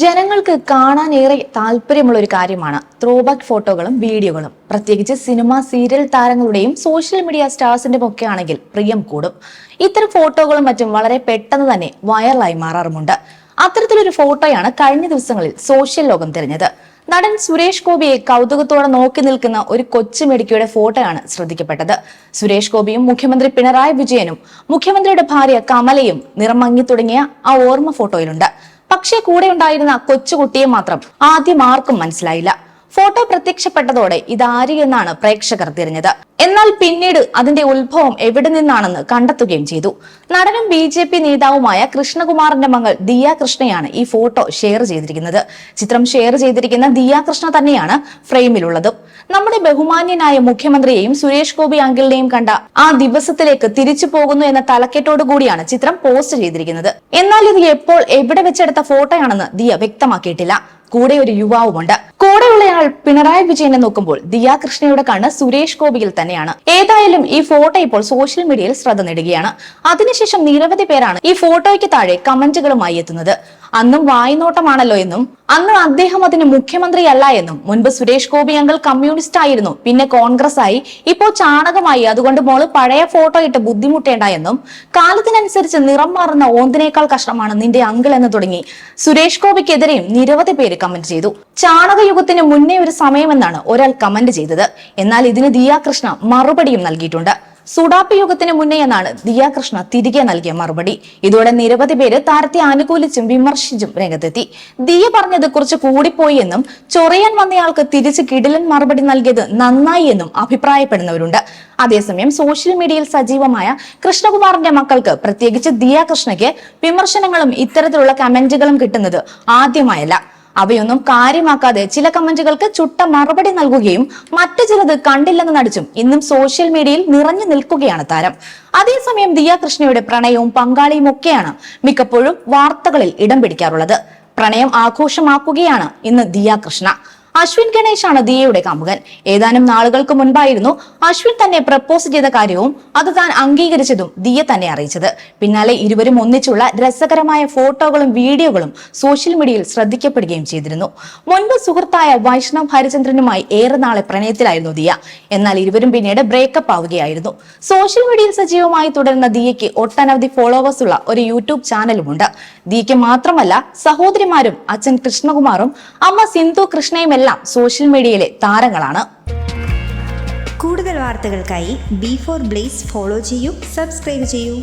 ജനങ്ങൾക്ക് കാണാനേറെ താല്പര്യമുള്ള ഒരു കാര്യമാണ് ത്രോബാക്ക് ഫോട്ടോകളും വീഡിയോകളും. പ്രത്യേകിച്ച് സിനിമ സീരിയൽ താരങ്ങളുടെയും സോഷ്യൽ മീഡിയ സ്റ്റാർസിന്റെയും ഒക്കെ ആണെങ്കിൽ പ്രിയം കൂടും. ഇത്തരം ഫോട്ടോകളും മറ്റും വളരെ പെട്ടെന്ന് തന്നെ വൈറലായി മാറാറുമുണ്ട്. അത്തരത്തിലൊരു ഫോട്ടോയാണ് കഴിഞ്ഞ ദിവസങ്ങളിൽ സോഷ്യൽ ലോകം തിരഞ്ഞത്. നടൻ സുരേഷ് ഗോപിയെ കൗതുകത്തോടെ നോക്കി നിൽക്കുന്ന ഒരു കൊച്ചു മെഡിക്കയുടെ ഫോട്ടോയാണ് ശ്രദ്ധിക്കപ്പെട്ടത്. സുരേഷ് ഗോപിയും മുഖ്യമന്ത്രി പിണറായി വിജയനും മുഖ്യമന്ത്രിയുടെ ഭാര്യ കമലയും നിറമങ്ങി തുടങ്ങിയ ആ ഓർമ്മ ഫോട്ടോയിലുണ്ട് പക്ഷേ കൂടെ ഉണ്ടായിരുന്ന കൊച്ചുകുട്ടിയെ മാത്രം ആദ്യം ആർക്കും മനസ്സിലായില്ല. ഫോട്ടോ പ്രത്യക്ഷപ്പെട്ടതോടെ ഇതാര് എന്നാണ് പ്രേക്ഷകർ തിരിഞ്ഞത്. എന്നാൽ പിന്നീട് അതിന്റെ ഉത്ഭവം എവിടെ നിന്നാണെന്ന് കണ്ടെത്തുകയും ചെയ്തു. നടനും ബി ജെ പി നേതാവുമായ കൃഷ്ണകുമാറിന്റെ മകൾ ദിയ കൃഷ്ണയാണ് ഈ ഫോട്ടോ ഷെയർ ചെയ്തിരിക്കുന്നത്. ചിത്രം ഷെയർ ചെയ്തിരിക്കുന്ന ദിയ കൃഷ്ണ തന്നെയാണ് ഫ്രെയിമിലുള്ളതും. നമ്മുടെ ബഹുമാന്യനായ മുഖ്യമന്ത്രിയെയും സുരേഷ് ഗോപി അങ്കിളിനെയും കണ്ട ആ ദിവസത്തിലേക്ക് തിരിച്ചു പോകുന്നു എന്ന തലക്കെട്ടോടു കൂടിയാണ് ചിത്രം പോസ്റ്റ് ചെയ്തിരിക്കുന്നത്. എന്നാൽ ഇത് എപ്പോൾ എവിടെ വെച്ചെടുത്ത ഫോട്ടോയാണെന്ന് ദിയ വ്യക്തമാക്കിയിട്ടില്ല. കൂടെ ഒരു യുവാവുമുണ്ട്. കൂടെയുള്ളയാൾ പിണറായി വിജയനെ നോക്കുമ്പോൾ ദിയ കൃഷ്ണയുടെ കണ്ണ് സുരേഷ് ഗോപിയിൽ തന്നെയാണ്. ഏതായാലും ഈ ഫോട്ടോ ഇപ്പോൾ സോഷ്യൽ മീഡിയയിൽ ശ്രദ്ധ നേടുകയാണ്. അതിനുശേഷം നിരവധി പേരാണ് ഈ ഫോട്ടോയ്ക്ക് താഴെ കമന്റുകളുമായി എത്തുന്നത്. അന്നും വായ്നോട്ടമാണല്ലോ എന്നും. അന്ന് അദ്ദേഹം അതിന് മുഖ്യമന്ത്രിയല്ല എന്നും. മുൻപ് സുരേഷ് ഗോപി അങ്കിൾ കമ്മ്യൂണിസ്റ്റ് ആയിരുന്നു. പിന്നെ കോൺഗ്രസ് ആയി ഇപ്പോൾ ചാണകമായി. അതുകൊണ്ട് മോൾ പഴയ ഫോട്ടോ ഇട്ട് ബുദ്ധിമുട്ടേണ്ട എന്നും. കാലത്തിനനുസരിച്ച് നിറം മാറുന്ന ഓന്തിനേക്കാൾ കഷ്ടമാണ് നിന്റെ അങ്കിൾ എന്ന് തുടങ്ങി. സുരേഷ് ഗോപിക്കെതിരെയും നിരവധി പേര് കമന്റ് ചെയ്തു. ചാണക യുഗത്തിന് മുന്നേ ഒരു സമയമെന്നാണ് ഒരാൾ കമന്റ് ചെയ്തത്. എന്നാൽ ഇതിന് ദിയാകൃഷ്ണ മറുപടിയും നൽകിയിട്ടുണ്ട്. സുഡാപ്പി യോഗത്തിന് മുന്നേ എന്നാണ് ദിയാകൃഷ്ണ തിരികെ നൽകിയ മറുപടി. ഇതോടെ നിരവധി പേര് താരത്തെ അനുകൂലിച്ചും വിമർശിച്ചും രംഗത്തെത്തി. ദിയ പറഞ്ഞത് കുറച്ച് കൂടിപ്പോയി എന്നും ചൊറിയാൻ വന്നയാൾക്ക് തിരിച്ച് കിടിലൻ മറുപടി നൽകിയത് നന്നായി എന്നും അഭിപ്രായപ്പെടുന്നവരുണ്ട്. അതേസമയം സോഷ്യൽ മീഡിയയിൽ സജീവമായ കൃഷ്ണകുമാറിന്റെ മക്കൾക്ക് പ്രത്യേകിച്ച് ദിയാകൃഷ്ണയ്ക്ക് വിമർശനങ്ങളും ഇത്തരത്തിലുള്ള കമന്റുകളും കിട്ടുന്നത് ആദ്യമായല്ല. അവയൊന്നും കാര്യമാക്കാതെ ചില കമന്റുകൾക്ക് ചുട്ട മറുപടി നൽകുകയും മറ്റു ചിലത് കണ്ടില്ലെന്ന് നടിച്ചും ഇന്നും സോഷ്യൽ മീഡിയയിൽ നിറഞ്ഞു നിൽക്കുകയാണ് താരം. അതേസമയം ദിയ കൃഷ്ണയുടെ പ്രണയവും പങ്കാളിയും ഒക്കെയാണ് മിക്കപ്പോഴും വാർത്തകളിൽ ഇടം പിടിക്കാറുള്ളത്. പ്രണയം ആഘോഷമാക്കുകയാണ് ഇന്ന് ദിയ കൃഷ്ണ. അശ്വിൻ ഗണേശാണ് ദിയയുടെ കാമുകൻ. ഏതാനും നാളുകൾക്ക് മുൻപായിരുന്നു അശ്വിൻ തന്നെ പ്രപ്പോസ് ചെയ്ത കാര്യവും അത് താൻ അംഗീകരിച്ചതും ദിയ തന്നെ അറിയിച്ചത്. പിന്നാലെ ഇരുവരും ഒന്നിച്ചുള്ള രസകരമായ ഫോട്ടോകളും വീഡിയോകളും സോഷ്യൽ മീഡിയയിൽ ശ്രദ്ധിക്കപ്പെടുകയും ചെയ്തിരുന്നു. മുൻപ് സുഹൃത്തായ വൈഷ്ണവ് ഹരിചന്ദ്രനുമായി ഏറെ നാളെ പ്രണയത്തിലായിരുന്നു ദിയ. എന്നാൽ ഇരുവരും പിന്നീട് ബ്രേക്കപ്പ് ആവുകയായിരുന്നു. സോഷ്യൽ മീഡിയയിൽ സജീവമായി തുടരുന്ന ദിയയ്ക്ക് ഒട്ടനവധി ഫോളോവേഴ്സ് ഉള്ള ഒരു യൂട്യൂബ് ചാനലുമുണ്ട്. ദിയയ്ക്ക് മാത്രമല്ല സഹോദരിമാരും അച്ഛൻ കൃഷ്ണകുമാറും അമ്മ സിന്ധു കൃഷ്ണയും എല്ലാം സോഷ്യൽ മീഡിയയിലെ താരങ്ങളാണ്. കൂടുതൽ വാർത്തകൾക്കായി ബി ഫോർ ബ്ലേസ് ഫോളോ ചെയ്യൂ സബ്സ്ക്രൈബ് ചെയ്യൂ.